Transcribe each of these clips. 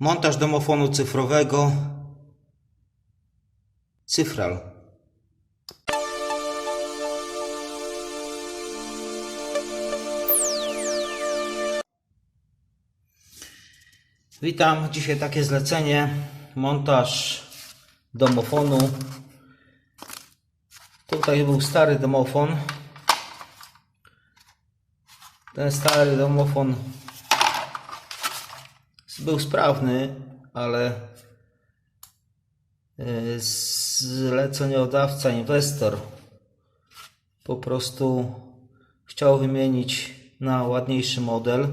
Montaż domofonu cyfrowego. Cyfral. Witam. Dzisiaj takie zlecenie. Montaż domofonu. Tutaj był stary domofon. Ten stary domofon był sprawny, ale y, zleceniodawca, inwestor po prostu chciał wymienić na ładniejszy model.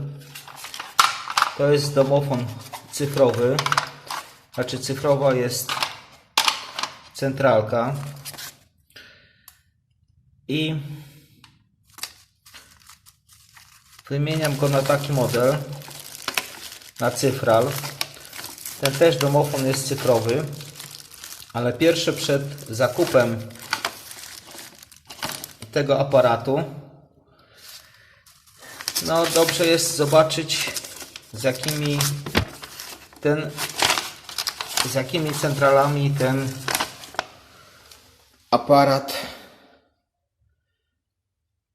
To jest domofon cyfrowy, znaczy cyfrowa jest centralka i wymieniam go na taki model na cyfral. Ten też domofon jest cyfrowy, ale pierwsze przed zakupem tego aparatu no dobrze jest zobaczyć z jakimi ten z jakimi centralami ten aparat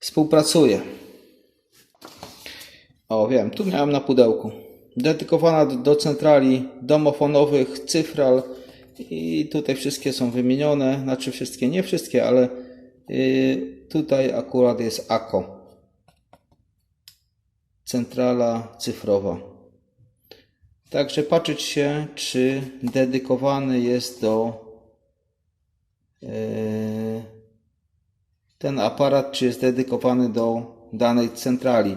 współpracuje. O, wiem, tu miałem na pudełku. Dedykowana do, centrali domofonowych, cyfral i tutaj wszystkie są wymienione, znaczy wszystkie, nie wszystkie, ale yy, tutaj akurat jest AKO. Centrala cyfrowa. Także patrzeć się, czy dedykowany jest do yy, ten aparat, czy jest dedykowany do danej centrali.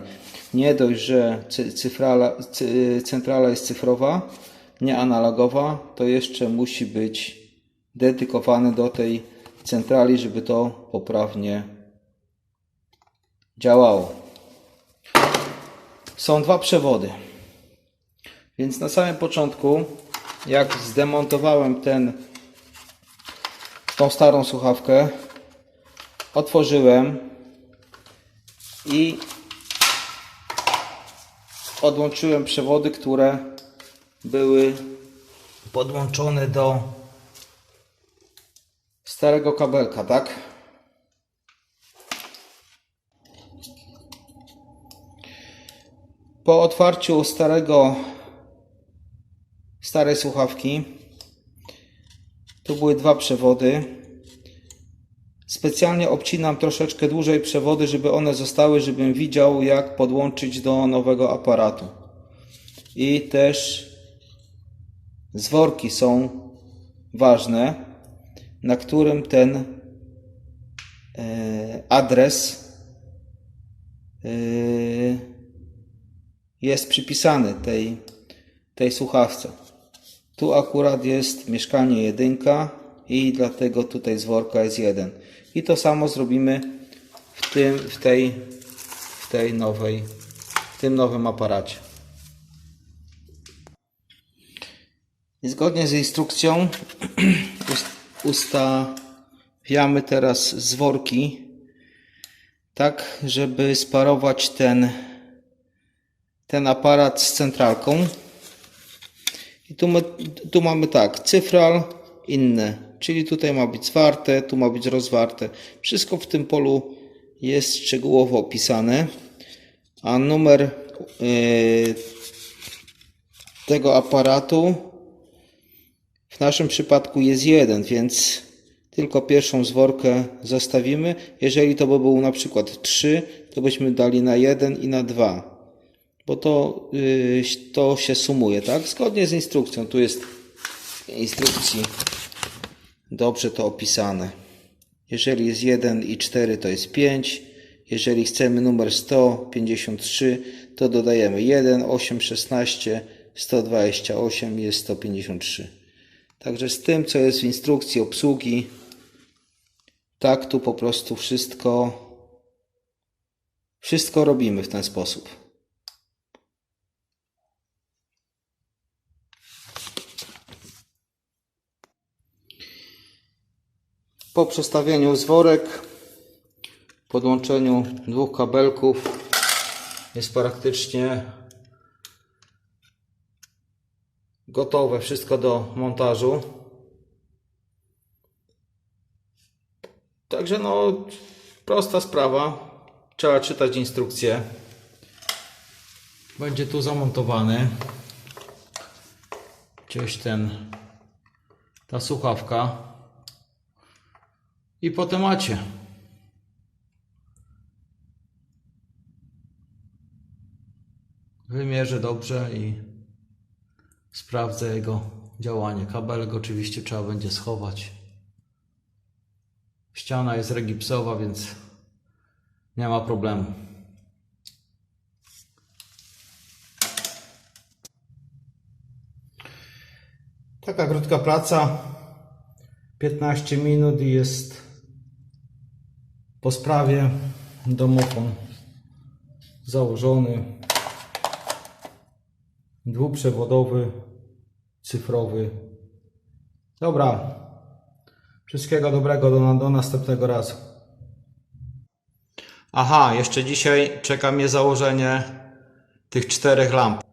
Nie dość, że cy- cyfrala, cy, centrala jest cyfrowa, nie analogowa, to jeszcze musi być dedykowany do tej centrali, żeby to poprawnie działało. Są dwa przewody. Więc na samym początku, jak zdemontowałem ten, tą starą słuchawkę, otworzyłem i odłączyłem przewody, które były podłączone do starego kabelka, tak? Po otwarciu starego starej słuchawki tu były dwa przewody Specjalnie obcinam troszeczkę dłużej przewody, żeby one zostały, żebym widział jak podłączyć do nowego aparatu. I też zworki są ważne, na którym ten e, adres e, jest przypisany tej, tej słuchawce. Tu akurat jest mieszkanie jedynka i dlatego tutaj z worka jest jeden. I to samo zrobimy w tym, w tej, w tej nowej, w tym nowym aparacie. I zgodnie z instrukcją ust- ustawiamy teraz zworki tak, żeby sparować ten, ten aparat z centralką. I tu, my, tu mamy tak, cyfral, inne, czyli tutaj ma być zwarte, tu ma być rozwarte. Wszystko w tym polu jest szczegółowo opisane, a numer yy, tego aparatu w naszym przypadku jest jeden, więc tylko pierwszą zworkę zostawimy. Jeżeli to by był na przykład 3, to byśmy dali na 1 i na 2 bo to, yy, to się sumuje, tak? Zgodnie z instrukcją. Tu jest instrukcji dobrze to opisane. Jeżeli jest 1 i 4 to jest 5. Jeżeli chcemy numer 153 to dodajemy 1, 8, 16, 128 jest 153. Także z tym co jest w instrukcji obsługi tak tu po prostu wszystko wszystko robimy w ten sposób. Po przestawieniu zworek, podłączeniu dwóch kabelków jest praktycznie gotowe wszystko do montażu. Także no, prosta sprawa. Trzeba czytać instrukcję. Będzie tu zamontowany gdzieś ten ta słuchawka i po temacie. Wymierzę dobrze i sprawdzę jego działanie. Kabelek oczywiście trzeba będzie schować. Ściana jest regipsowa, więc nie ma problemu. Taka krótka praca. 15 minut i jest po sprawie domofon założony. Dwuprzewodowy, cyfrowy. Dobra. Wszystkiego dobrego do, do następnego razu. Aha, jeszcze dzisiaj czeka mnie założenie tych czterech lamp.